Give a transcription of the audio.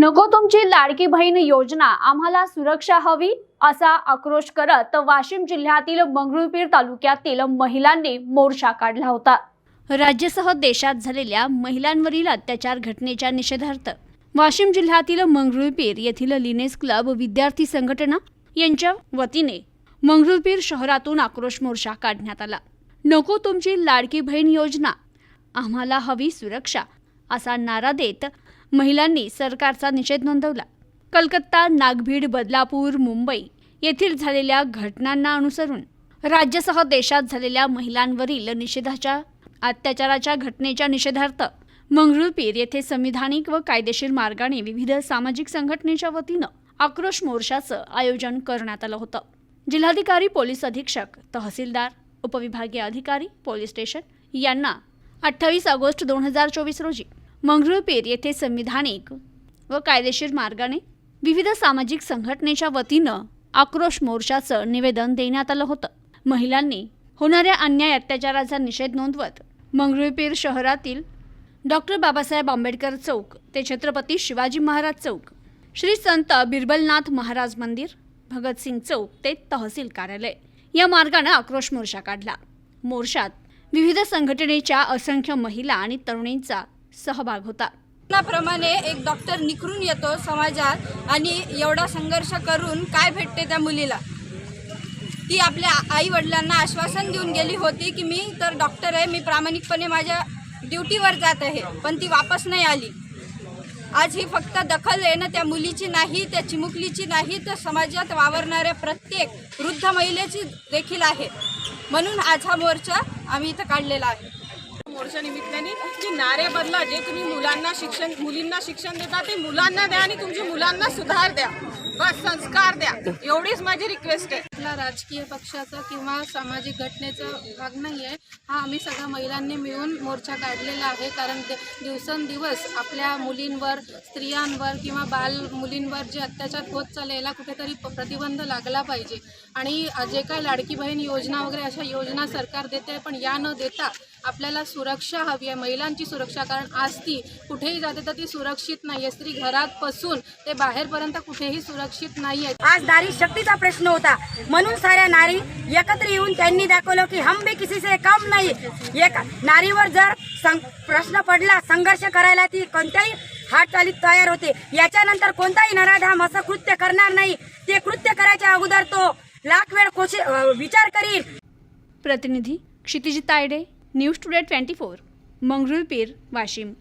नको तुमची लाडकी बहीण योजना आम्हाला सुरक्षा हवी असा आक्रोश करत वाशिम जिल्ह्यातील मंगरुळपीर तालुक्यातील महिलांनी मोर्चा काढला होता. राज्यासह देशात झालेल्या महिलांवरील अत्याचार घटनेच्या निषेधार्थ वाशिम जिल्ह्यातील मंगरुळपीर येथील लिनेस क्लब विद्यार्थी संघटना यांच्या वतीने मंगरुळपीर शहरातून आक्रोश मोर्चा काढण्यात आला. नको तुमची लाडकी बहीण योजना आम्हाला हवी सुरक्षा असा नारा देत महिलांनी सरकारचा निषेध नोंदवला. कलकत्ता नागभीड बदलापूर मुंबई येथील झालेल्या घटनांना अनुसरून राज्यासह देशात झालेल्या महिलांवरील निषेधाच्या अत्याचाराच्या घटनेच्या निषेधार्थ मंगरुळपीर येथे संविधानिक व कायदेशीर मार्गाने विविध सामाजिक संघटनेच्या वतीनं आक्रोश मोर्चाचं आयोजन करण्यात आलं होतं. जिल्हाधिकारी पोलीस अधीक्षक तहसीलदार उपविभागीय अधिकारी पोलीस स्टेशन यांना अठ्ठावीस ऑगस्ट दोन हजार चोवीस रोजी मंगरुळपीर येथे संविधानिक व कायदेशीर मार्गाने विविध सामाजिक संघटनेच्या वतीनं आक्रोश मोर्चाचं निवेदन देण्यात आलं होतं. महिलांनी होणाऱ्या अन्याय अत्याचाराचा निषेध नोंदवत मंगरुळपीर शहरातील डॉक्टर बाबासाहेब आंबेडकर चौक ते छत्रपती शिवाजी महाराज चौक श्री संत बिरबलनाथ महाराज मंदिर भगतसिंग चौक ते तहसील कार्यालय या मार्गानं आक्रोश मोर्चा काढला. मोर्चात विविध संघटनेच्या असंख्य महिला आणि तरुणींचा सहभाग होता. प्रमाणे एक डॉक्टर निखरून येतो समाजात आणि एवढा संघर्ष करून काय भेटते त्या मुलीला? ती आपल्या आई वडिलांना आश्वासन देऊन गेली होती की मी तर डॉक्टर आहे मी प्रामाणिकपणे माझ्या ड्युटीवर जात आहे पण ती वापस नाही आली. आज ही फक्त दखल आहे ना त्या मुलीची नाही त्या चिमुकलीची नाही तर समाजात वावरणाऱ्या प्रत्येक वृद्ध महिलेची देखील आहे. म्हणून आज हा मोर्चा आम्ही इथं काढलेला आहे. मोर्चा निमित्ताने की नारे बदला जे तुम्ही मुलांना शिक्षण मुलींना शिक्षण देता ते मुलांना द्या आणि तुमच्या मुलांना सुधार द्या. बस संस्कार द्या. एवढीच माझी रिक्वेस्ट आहे. आपला राजकीय पक्षाचा किंवा सामाजिक घटनेचा भाग नाही आहे हा आम्ही सगळ्या महिलांनी मिळून मोर्चा काढलेला आहे. कारण ते दिवसेंदिवस आपल्या मुलींवर स्त्रियांवर किंवा बाल मुलींवर जे अत्याचार होत चालले याला कुठेतरी प- प्रतिबंध लागला पाहिजे. आणि जे काही लाडकी बहीण योजना वगैरे अशा योजना सरकार देते पण या न देता आपल्याला सुरक्षा हवी आहे. महिलांची सुरक्षा कारण आज ती कुठेही जाते तर ती सुरक्षित नाही आहे स्त्री घरात बसून ते बाहेरपर्यंत कुठेही सुरक्षित नाही आहे आज नारी शक्तीचा प्रश्न होता. म्हणून साऱ्या नारी एकत्र येऊन त्यांनी दाखवलं की हम भी किसी से कम नाही. एक नारीवर जर सं- प्रश्न पडला संघर्ष करायला ती कोणत्याही हाटचालीत तयार होते. याच्यानंतर कोणताही नराधाम असं कृत्य करणार नाही. ते कृत्य करायच्या अगोदर तो लाख वेळ कोशि विचार करील. प्रतिनिधी Kshitiji Tayde news today twenty four Mangrulpir Washim.